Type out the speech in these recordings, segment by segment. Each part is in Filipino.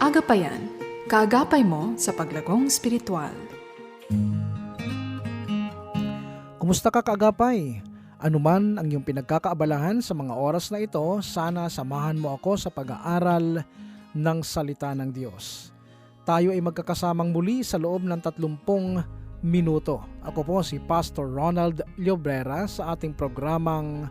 Agapayan, kaagapay mo sa paglagong spiritual. Kumusta ka kaagapay? Ano man ang iyong pinagkakaabalahan sa mga oras na ito, sana samahan mo ako sa pag-aaral ng salita ng Diyos. Tayo ay magkakasamang muli sa loob ng 30 minuto. Ako po si Pastor Ronald Llobrera sa ating programang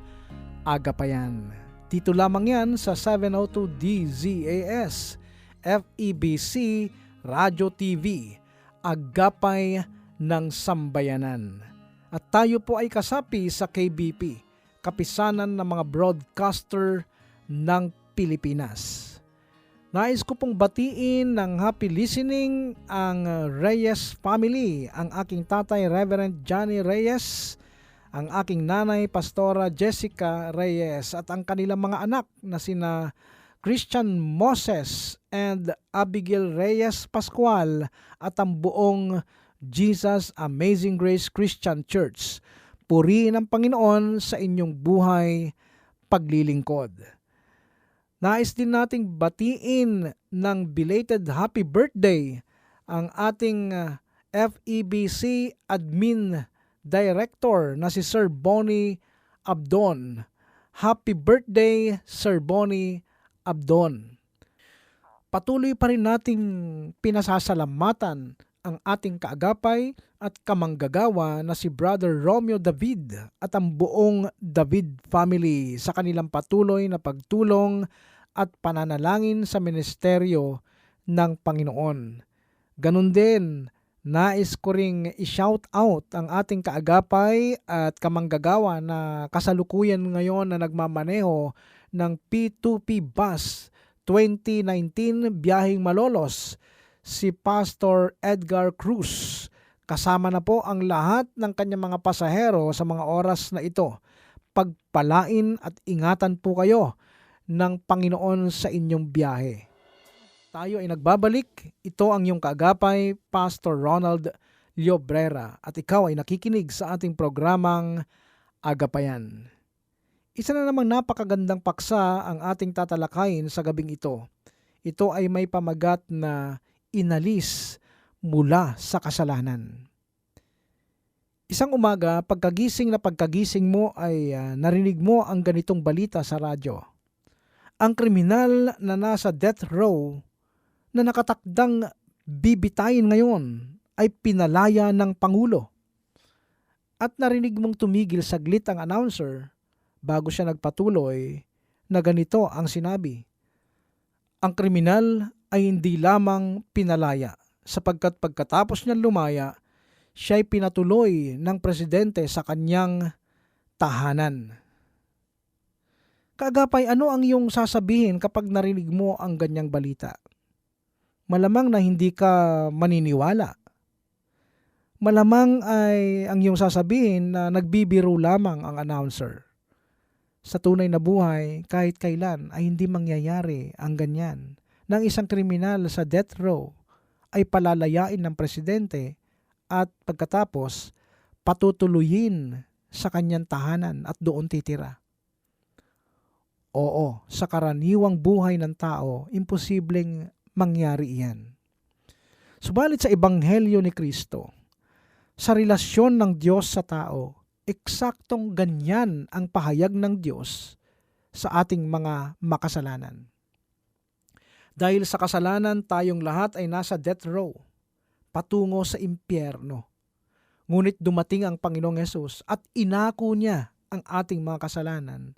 Agapayan. Dito lamang yan sa 702 DZAS, FEBC, Radio TV, Agapay ng Sambayanan. At tayo po ay kasapi sa KBP, Kapisanan ng mga Broadcaster ng Pilipinas. Nais ko pong batiin ng happy listening ang Reyes family, ang aking tatay Reverend Johnny Reyes, ang aking nanay Pastora Jessica Reyes at ang kanilang mga anak na sina Christian Moses and Abigail Reyes Pascual at ang buong Jesus Amazing Grace Christian Church. Purihin ang Panginoon sa inyong buhay paglilingkod. Nais din nating batiin ng belated happy birthday ang ating uh, FEBC Admin Director na si Sir Bonnie Abdon. Happy birthday Sir Bonnie Abdon. Patuloy pa rin nating pinasasalamatan ang ating kaagapay at kamanggagawa na si Brother Romeo David at ang buong David family sa kanilang patuloy na pagtulong at pananalangin sa ministeryo ng Panginoon. Ganun din, nais ko ring i-shout out ang ating kaagapay at kamanggagawa na kasalukuyan ngayon na nagmamaneho ng P2P Bus 2019 Biyahing Malolos si Pastor Edgar Cruz. Kasama na po ang lahat ng kanyang mga pasahero sa mga oras na ito. Pagpalain at ingatan po kayo ng Panginoon sa inyong biyahe. Tayo ay nagbabalik. Ito ang iyong kaagapay, Pastor Ronald Llobrera. At ikaw ay nakikinig sa ating programang Agapayan. Isa na namang napakagandang paksa ang ating tatalakayin sa gabing ito. Ito ay may pamagat na inalis mula sa kasalanan. Isang umaga, pagkagising na pagkagising mo ay uh, narinig mo ang ganitong balita sa radyo. Ang kriminal na nasa death row na nakatakdang bibitayin ngayon ay pinalaya ng Pangulo. At narinig mong tumigil saglit ang announcer bago siya nagpatuloy na ganito ang sinabi. Ang kriminal ay hindi lamang pinalaya sapagkat pagkatapos niya lumaya, siya ay pinatuloy ng presidente sa kanyang tahanan. Kagapay, ano ang iyong sasabihin kapag narinig mo ang ganyang balita? Malamang na hindi ka maniniwala. Malamang ay ang iyong sasabihin na nagbibiro lamang ang announcer. Sa tunay na buhay, kahit kailan ay hindi mangyayari ang ganyan ng isang kriminal sa death row ay palalayain ng presidente at pagkatapos patutuloyin sa kanyang tahanan at doon titira. Oo, sa karaniwang buhay ng tao, imposibleng mangyari iyan. Subalit sa Ebanghelyo ni Kristo, sa relasyon ng Diyos sa tao, eksaktong ganyan ang pahayag ng Diyos sa ating mga makasalanan. Dahil sa kasalanan, tayong lahat ay nasa death row, patungo sa impyerno. Ngunit dumating ang Panginoong Yesus at inako niya ang ating mga kasalanan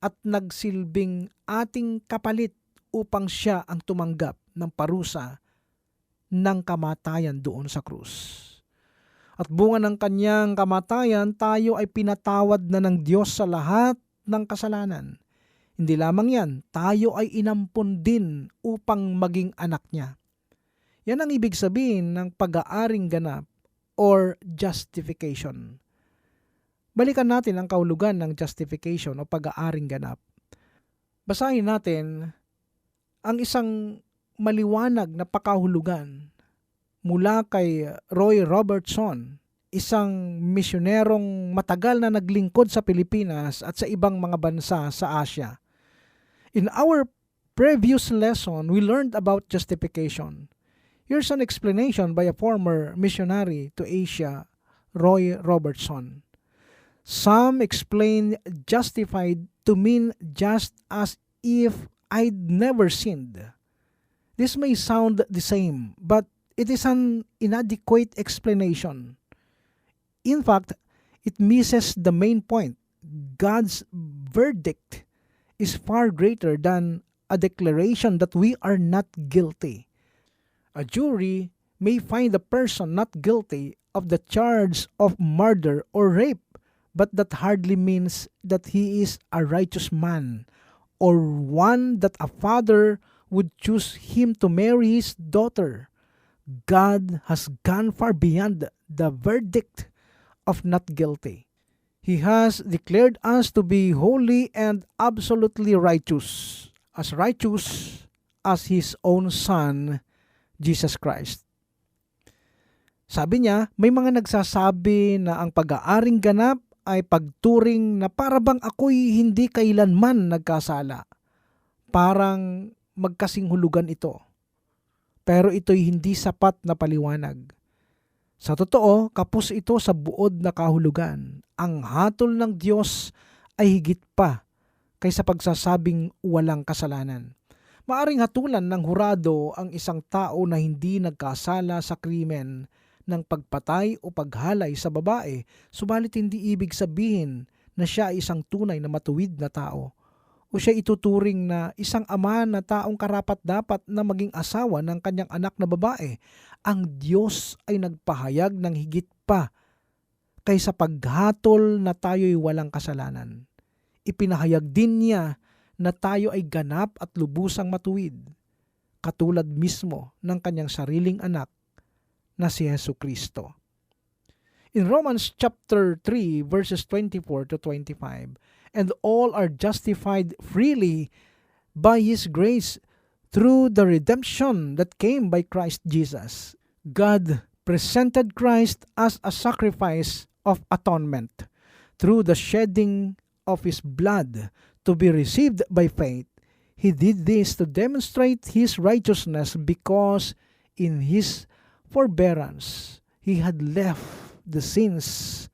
at nagsilbing ating kapalit upang siya ang tumanggap ng parusa ng kamatayan doon sa krus. At bunga ng kanyang kamatayan, tayo ay pinatawad na ng Diyos sa lahat ng kasalanan hindi lamang yan, tayo ay inampon din upang maging anak niya. Yan ang ibig sabihin ng pag-aaring ganap or justification. Balikan natin ang kaulugan ng justification o pag-aaring ganap. Basahin natin ang isang maliwanag na pakahulugan mula kay Roy Robertson, isang misyonerong matagal na naglingkod sa Pilipinas at sa ibang mga bansa sa Asia. In our previous lesson, we learned about justification. Here's an explanation by a former missionary to Asia, Roy Robertson. Some explain justified to mean just as if I'd never sinned. This may sound the same, but it is an inadequate explanation. In fact, it misses the main point. God's verdict is far greater than a declaration that we are not guilty. A jury may find a person not guilty of the charge of murder or rape, but that hardly means that he is a righteous man or one that a father would choose him to marry his daughter. God has gone far beyond the verdict of not guilty. He has declared us to be holy and absolutely righteous, as righteous as His own Son, Jesus Christ. Sabi niya, may mga nagsasabi na ang pag-aaring ganap ay pagturing na parabang ako'y hindi kailanman nagkasala. Parang magkasing hulugan ito. Pero ito'y hindi sapat na paliwanag. Sa totoo, kapos ito sa buod na kahulugan. Ang hatol ng Diyos ay higit pa kaysa pagsasabing walang kasalanan. Maaring hatulan ng hurado ang isang tao na hindi nagkasala sa krimen ng pagpatay o paghalay sa babae, subalit hindi ibig sabihin na siya ay isang tunay na matuwid na tao. O siya ituturing na isang ama na taong karapat dapat na maging asawa ng kanyang anak na babae. Ang Diyos ay nagpahayag ng higit pa kaysa paghatol na tayo'y walang kasalanan. Ipinahayag din niya na tayo ay ganap at lubusang matuwid, katulad mismo ng kanyang sariling anak na si Yesu Kristo. In Romans chapter 3 verses 24 to 25, and all are justified freely by his grace through the redemption that came by Christ Jesus. God presented Christ as a sacrifice of atonement through the shedding of his blood to be received by faith. He did this to demonstrate his righteousness because in his forbearance he had left the sins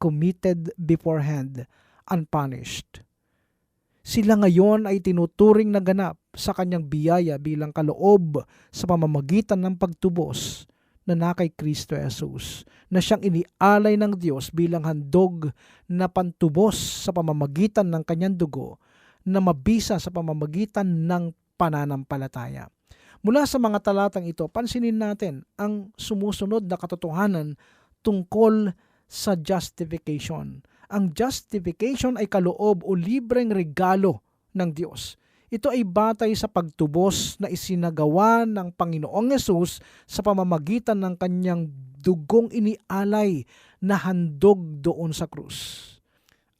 committed beforehand unpunished. Sila ngayon ay tinuturing na ganap sa kanyang biyaya bilang kaloob sa pamamagitan ng pagtubos na nakay Kristo Jesus na siyang inialay ng Diyos bilang handog na pantubos sa pamamagitan ng kanyang dugo na mabisa sa pamamagitan ng pananampalataya. Mula sa mga talatang ito, pansinin natin ang sumusunod na katotohanan tungkol sa justification. Ang justification ay kaloob o libreng regalo ng Diyos. Ito ay batay sa pagtubos na isinagawa ng Panginoong Yesus sa pamamagitan ng kanyang dugong inialay na handog doon sa krus.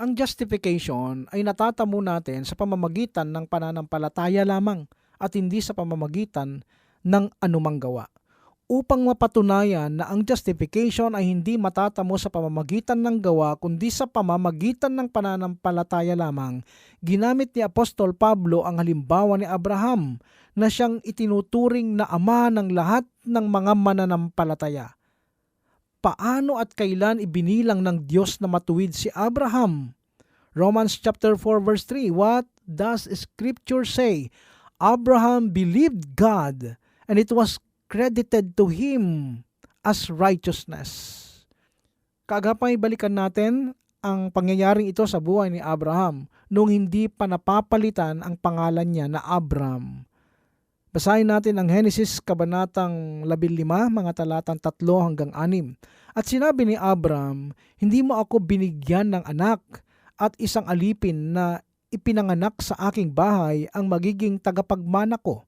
Ang justification ay natatamo natin sa pamamagitan ng pananampalataya lamang at hindi sa pamamagitan ng anumang gawa upang mapatunayan na ang justification ay hindi matatamo sa pamamagitan ng gawa kundi sa pamamagitan ng pananampalataya lamang, ginamit ni Apostol Pablo ang halimbawa ni Abraham na siyang itinuturing na ama ng lahat ng mga mananampalataya. Paano at kailan ibinilang ng Diyos na matuwid si Abraham? Romans chapter 4 verse 3, What does scripture say? Abraham believed God and it was credited to him as righteousness. Kagapay balikan natin ang pangyayaring ito sa buhay ni Abraham nung hindi pa napapalitan ang pangalan niya na Abram. Basahin natin ang Genesis kabanatang 15 mga talatang 3 hanggang 6. At sinabi ni Abram, hindi mo ako binigyan ng anak at isang alipin na ipinanganak sa aking bahay ang magiging tagapagmana ko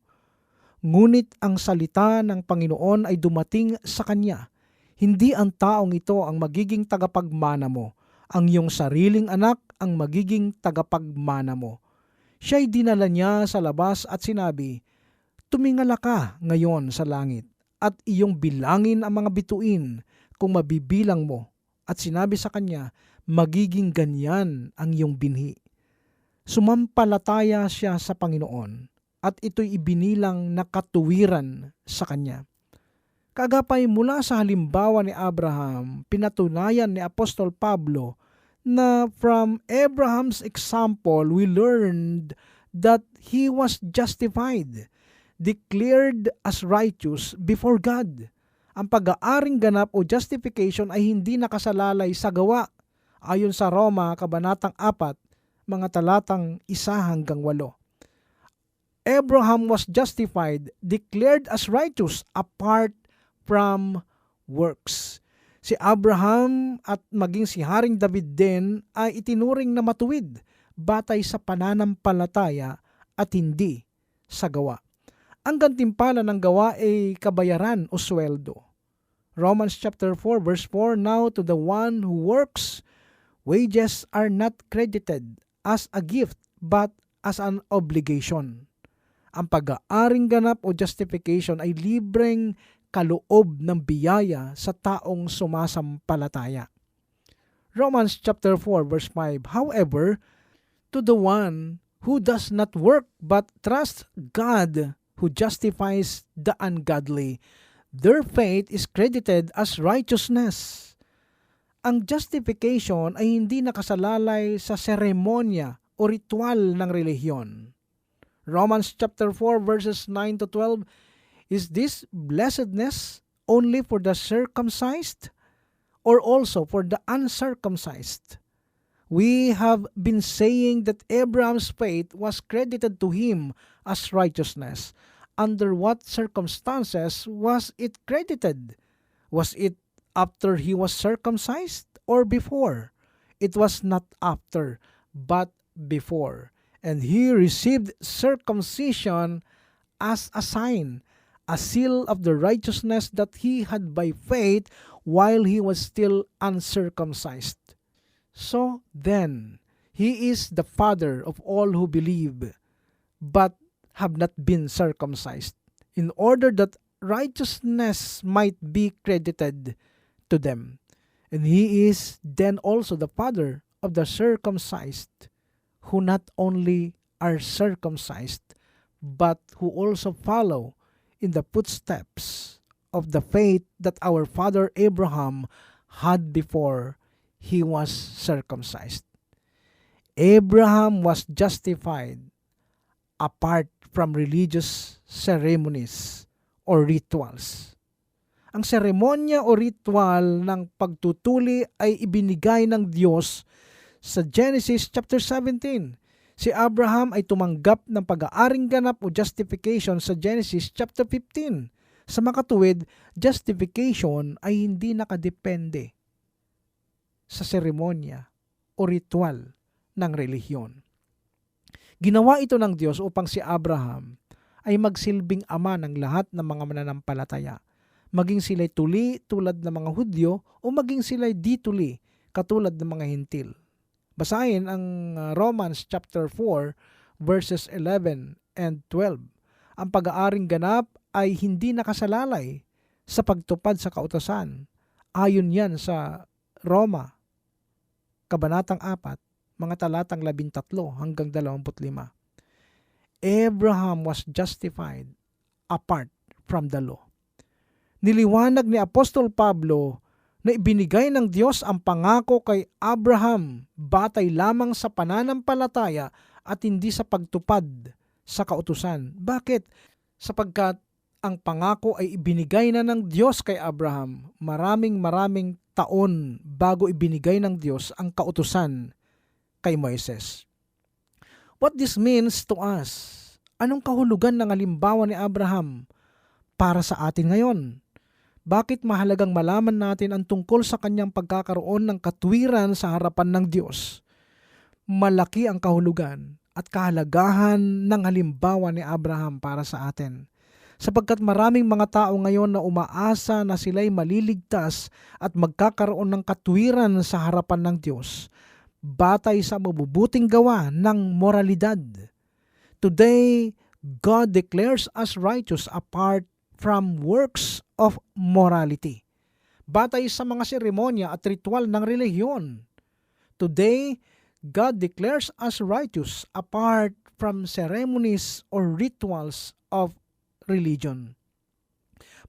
Ngunit ang salita ng Panginoon ay dumating sa kanya. Hindi ang taong ito ang magiging tagapagmana mo. Ang iyong sariling anak ang magiging tagapagmana mo. Siya'y dinala niya sa labas at sinabi, Tumingala ka ngayon sa langit at iyong bilangin ang mga bituin kung mabibilang mo. At sinabi sa kanya, magiging ganyan ang iyong binhi. Sumampalataya siya sa Panginoon at ito'y ibinilang na katuwiran sa kanya. Kagapay mula sa halimbawa ni Abraham, pinatunayan ni Apostol Pablo na from Abraham's example we learned that he was justified, declared as righteous before God. Ang pag-aaring ganap o justification ay hindi nakasalalay sa gawa ayon sa Roma Kabanatang 4, mga talatang 1 hanggang 8. Abraham was justified, declared as righteous apart from works. Si Abraham at maging si Haring David din ay itinuring na matuwid batay sa pananampalataya at hindi sa gawa. Ang gantimpala ng gawa ay kabayaran o sweldo. Romans chapter 4 verse 4 Now to the one who works wages are not credited as a gift but as an obligation. Ang pag-aaring ganap o justification ay libreng kaloob ng biyaya sa taong sumasampalataya. Romans chapter 4 verse 5 However, to the one who does not work but trusts God who justifies the ungodly, their faith is credited as righteousness. Ang justification ay hindi nakasalalay sa seremonya o ritual ng relihiyon. Romans chapter 4 verses 9 to 12 Is this blessedness only for the circumcised or also for the uncircumcised? We have been saying that Abraham's faith was credited to him as righteousness. Under what circumstances was it credited? Was it after he was circumcised or before? It was not after, but before. And he received circumcision as a sign, a seal of the righteousness that he had by faith while he was still uncircumcised. So then, he is the father of all who believe, but have not been circumcised, in order that righteousness might be credited to them. And he is then also the father of the circumcised, who not only are circumcised, but who also follow in the footsteps of the faith that our father Abraham had before he was circumcised. Abraham was justified apart from religious ceremonies or rituals. Ang seremonya o ritual ng pagtutuli ay ibinigay ng Diyos sa Genesis chapter 17. Si Abraham ay tumanggap ng pag-aaring ganap o justification sa Genesis chapter 15. Sa makatuwid, justification ay hindi nakadepende sa seremonya o ritual ng relihiyon. Ginawa ito ng Diyos upang si Abraham ay magsilbing ama ng lahat ng mga mananampalataya. Maging sila'y tuli tulad ng mga Hudyo o maging sila'y di tuli katulad ng mga Hintil. Basahin ang uh, Romans chapter 4 verses 11 and 12. Ang pag-aaring ganap ay hindi nakasalalay sa pagtupad sa kautosan. Ayon yan sa Roma, Kabanatang 4, mga talatang 13 hanggang 25. Abraham was justified apart from the law. Niliwanag ni Apostol Pablo na ibinigay ng Diyos ang pangako kay Abraham batay lamang sa pananampalataya at hindi sa pagtupad sa kautusan. Bakit? Sapagkat ang pangako ay ibinigay na ng Diyos kay Abraham maraming maraming taon bago ibinigay ng Diyos ang kautusan kay Moises. What this means to us? Anong kahulugan ng halimbawa ni Abraham para sa atin ngayon? Bakit mahalagang malaman natin ang tungkol sa kanyang pagkakaroon ng katwiran sa harapan ng Diyos? Malaki ang kahulugan at kahalagahan ng halimbawa ni Abraham para sa atin sapagkat maraming mga tao ngayon na umaasa na sila'y maliligtas at magkakaroon ng katwiran sa harapan ng Diyos batay sa mabubuting gawa ng moralidad. Today, God declares us righteous apart from works of morality. Batay sa mga seremonya at ritual ng relihiyon. Today, God declares us righteous apart from ceremonies or rituals of religion.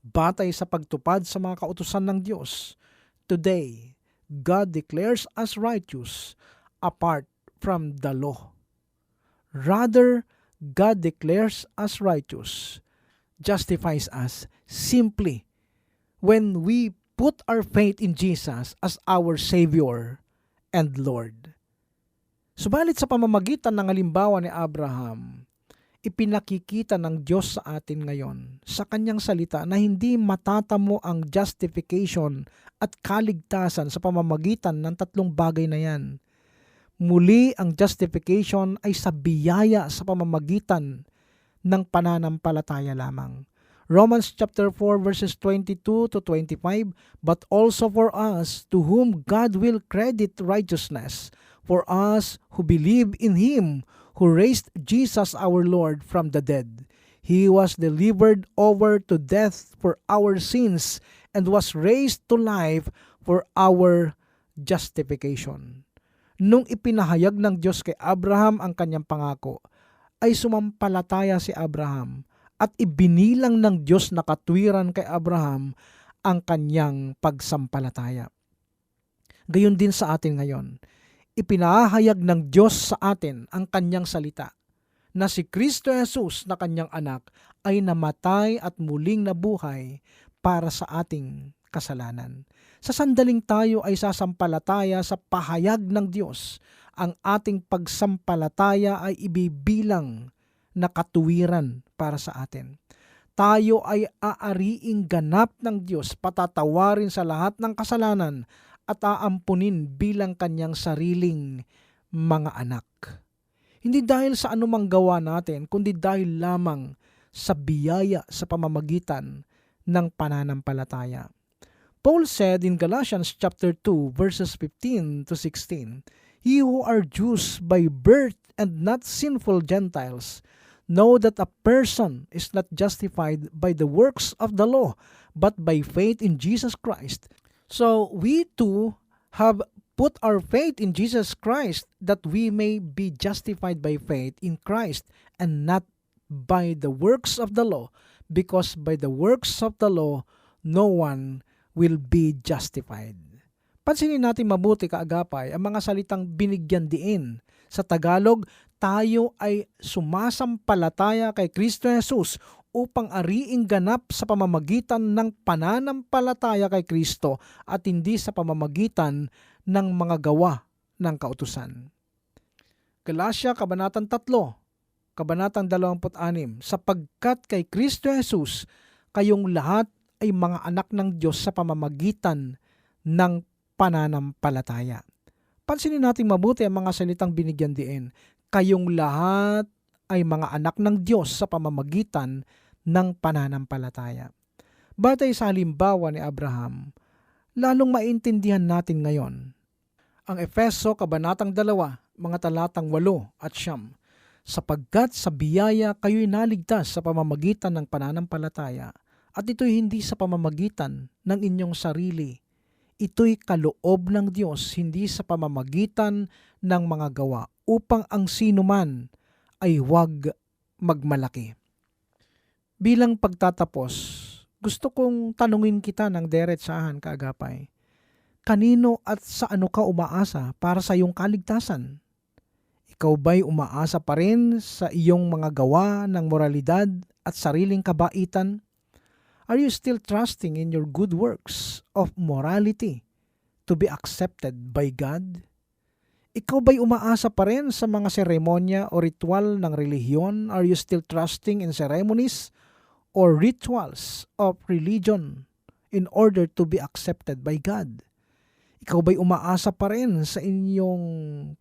Batay sa pagtupad sa mga kautusan ng Diyos, today, God declares us righteous apart from the law. Rather, God declares us righteous, justifies us simply when we put our faith in Jesus as our Savior and Lord. Subalit sa pamamagitan ng halimbawa ni Abraham, ipinakikita ng Diyos sa atin ngayon sa kanyang salita na hindi matatamo ang justification at kaligtasan sa pamamagitan ng tatlong bagay na yan. Muli ang justification ay sa biyaya sa pamamagitan ng pananampalataya lamang. Romans chapter 4 verses 22 to 25, but also for us to whom God will credit righteousness, for us who believe in him who raised Jesus our Lord from the dead. He was delivered over to death for our sins and was raised to life for our justification. Nung ipinahayag ng Diyos kay Abraham ang kanyang pangako, ay sumampalataya si Abraham at ibinilang ng Diyos na katwiran kay Abraham ang kanyang pagsampalataya. Gayon din sa atin ngayon, ipinahayag ng Diyos sa atin ang kanyang salita na si Kristo Jesus na kanyang anak ay namatay at muling nabuhay para sa ating kasalanan. Sa sandaling tayo ay sasampalataya sa pahayag ng Diyos, ang ating pagsampalataya ay ibibilang na katuwiran para sa atin. Tayo ay aariing ganap ng Diyos, patatawarin sa lahat ng kasalanan at aampunin bilang kanyang sariling mga anak. Hindi dahil sa anumang gawa natin, kundi dahil lamang sa biyaya sa pamamagitan ng pananampalataya. Paul said in Galatians chapter 2 verses 15 to 16, He who are Jews by birth and not sinful Gentiles, know that a person is not justified by the works of the law, but by faith in Jesus Christ. So we too have put our faith in Jesus Christ that we may be justified by faith in Christ and not by the works of the law, because by the works of the law no one will be justified. Pansinin natin mabuti kaagapay ang mga salitang binigyan diin. Sa Tagalog, tayo ay sumasampalataya kay Kristo Jesus upang ariing ganap sa pamamagitan ng pananampalataya kay Kristo at hindi sa pamamagitan ng mga gawa ng kautusan. Galatia Kabanatang 3, Kabanatang 26, sapagkat kay Kristo Jesus, kayong lahat ay mga anak ng Diyos sa pamamagitan ng pananampalataya. Pansinin natin mabuti ang mga salitang binigyan diin. Kayong lahat ay mga anak ng Diyos sa pamamagitan ng pananampalataya. Batay sa halimbawa ni Abraham, lalong maintindihan natin ngayon ang Efeso Kabanatang 2, mga talatang 8 at siyam, sapagkat sa biyaya kayo'y naligtas sa pamamagitan ng pananampalataya at ito'y hindi sa pamamagitan ng inyong sarili. Ito'y kaloob ng Diyos, hindi sa pamamagitan ng mga gawa, upang ang sino man ay huwag magmalaki. Bilang pagtatapos, gusto kong tanungin kita ng deretsahan kaagapay. Kanino at sa ano ka umaasa para sa iyong kaligtasan? Ikaw ba'y umaasa pa rin sa iyong mga gawa ng moralidad at sariling kabaitan? Are you still trusting in your good works of morality to be accepted by God? Ikaw ba'y umaasa pa rin sa mga seremonya o ritual ng relihiyon? Are you still trusting in ceremonies or rituals of religion in order to be accepted by God? Ikaw ba'y umaasa pa rin sa inyong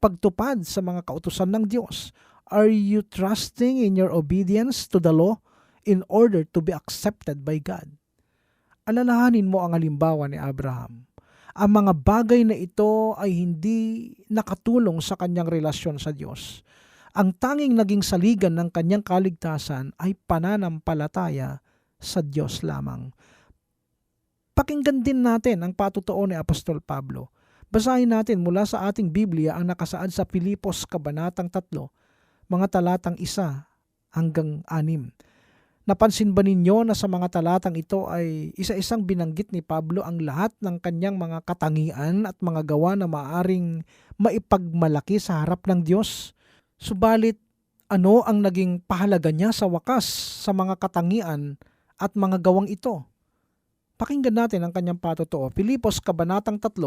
pagtupad sa mga kautusan ng Diyos? Are you trusting in your obedience to the law in order to be accepted by God. Alalahanin mo ang halimbawa ni Abraham. Ang mga bagay na ito ay hindi nakatulong sa kanyang relasyon sa Diyos. Ang tanging naging saligan ng kanyang kaligtasan ay pananampalataya sa Diyos lamang. Pakinggan din natin ang patutuo ni Apostol Pablo. Basahin natin mula sa ating Biblia ang nakasaad sa Filipos Kabanatang 3, mga talatang isa hanggang anim. Napansin ba ninyo na sa mga talatang ito ay isa-isang binanggit ni Pablo ang lahat ng kanyang mga katangian at mga gawa na maaring maipagmalaki sa harap ng Diyos? Subalit, ano ang naging pahalaga niya sa wakas sa mga katangian at mga gawang ito? Pakinggan natin ang kanyang patotoo. Pilipos Kabanatang 3,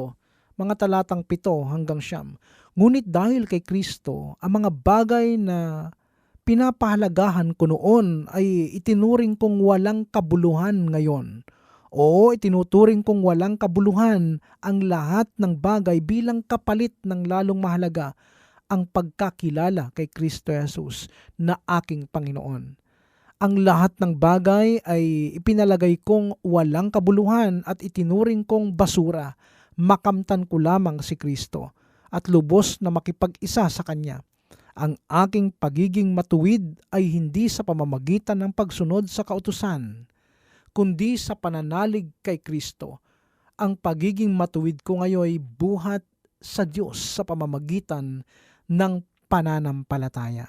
mga talatang 7 hanggang siyam. Ngunit dahil kay Kristo, ang mga bagay na pinapahalagahan ko noon ay itinuring kong walang kabuluhan ngayon. O itinuturing kong walang kabuluhan ang lahat ng bagay bilang kapalit ng lalong mahalaga ang pagkakilala kay Kristo Jesus na aking Panginoon. Ang lahat ng bagay ay ipinalagay kong walang kabuluhan at itinuring kong basura. Makamtan ko lamang si Kristo at lubos na makipag-isa sa Kanya. Ang aking pagiging matuwid ay hindi sa pamamagitan ng pagsunod sa kautusan, kundi sa pananalig kay Kristo. Ang pagiging matuwid ko ngayon ay buhat sa Diyos sa pamamagitan ng pananampalataya.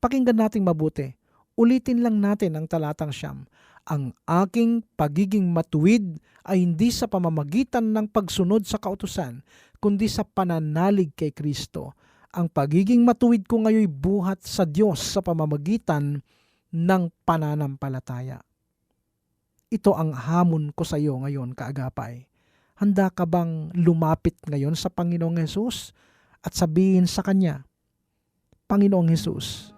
Pakinggan nating mabuti. Ulitin lang natin ang talatang siyam. Ang aking pagiging matuwid ay hindi sa pamamagitan ng pagsunod sa kautusan, kundi sa pananalig kay Kristo. Ang pagiging matuwid ko ngayon buhat sa Diyos sa pamamagitan ng pananampalataya. Ito ang hamon ko sa iyo ngayon, kaagapay. Handa ka bang lumapit ngayon sa Panginoong Hesus at sabihin sa Kanya, Panginoong Hesus,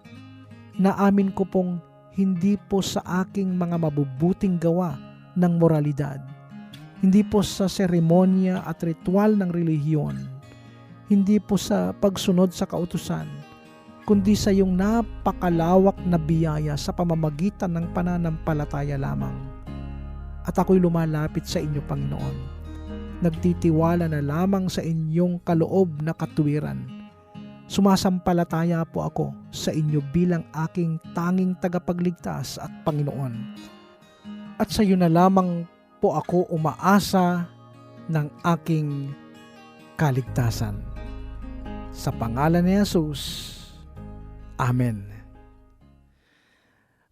naamin ko pong hindi po sa aking mga mabubuting gawa ng moralidad, hindi po sa seremonya at ritual ng relihiyon, hindi po sa pagsunod sa kautusan, kundi sa iyong napakalawak na biyaya sa pamamagitan ng pananampalataya lamang. At ako'y lumalapit sa inyo, Panginoon. Nagtitiwala na lamang sa inyong kaloob na katuwiran. Sumasampalataya po ako sa inyo bilang aking tanging tagapagligtas at Panginoon. At sa iyo na lamang po ako umaasa ng aking kaligtasan. Sa pangalan ni Jesus, Amen.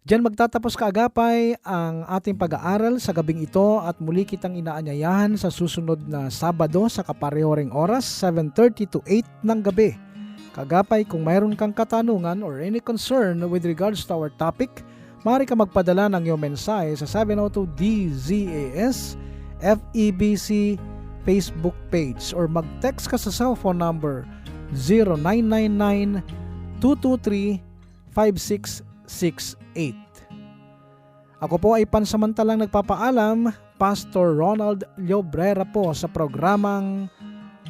Diyan magtatapos kaagapay ang ating pag-aaral sa gabing ito at muli kitang inaanyayahan sa susunod na Sabado sa kapareho ring oras 7.30 to 8 ng gabi. Kagapay kung mayroon kang katanungan or any concern with regards to our topic, maaari ka magpadala ng iyong mensahe sa 702-DZAS FEBC Facebook page or mag-text ka sa cellphone number 0999-223-5668. Ako po ay pansamantalang nagpapaalam, Pastor Ronald Llobrera po sa programang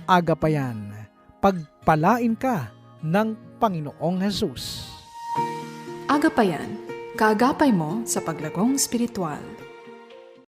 Agapayan. Pagpalain ka ng Panginoong Hesus. Agapayan, kaagapay mo sa paglagong spiritual.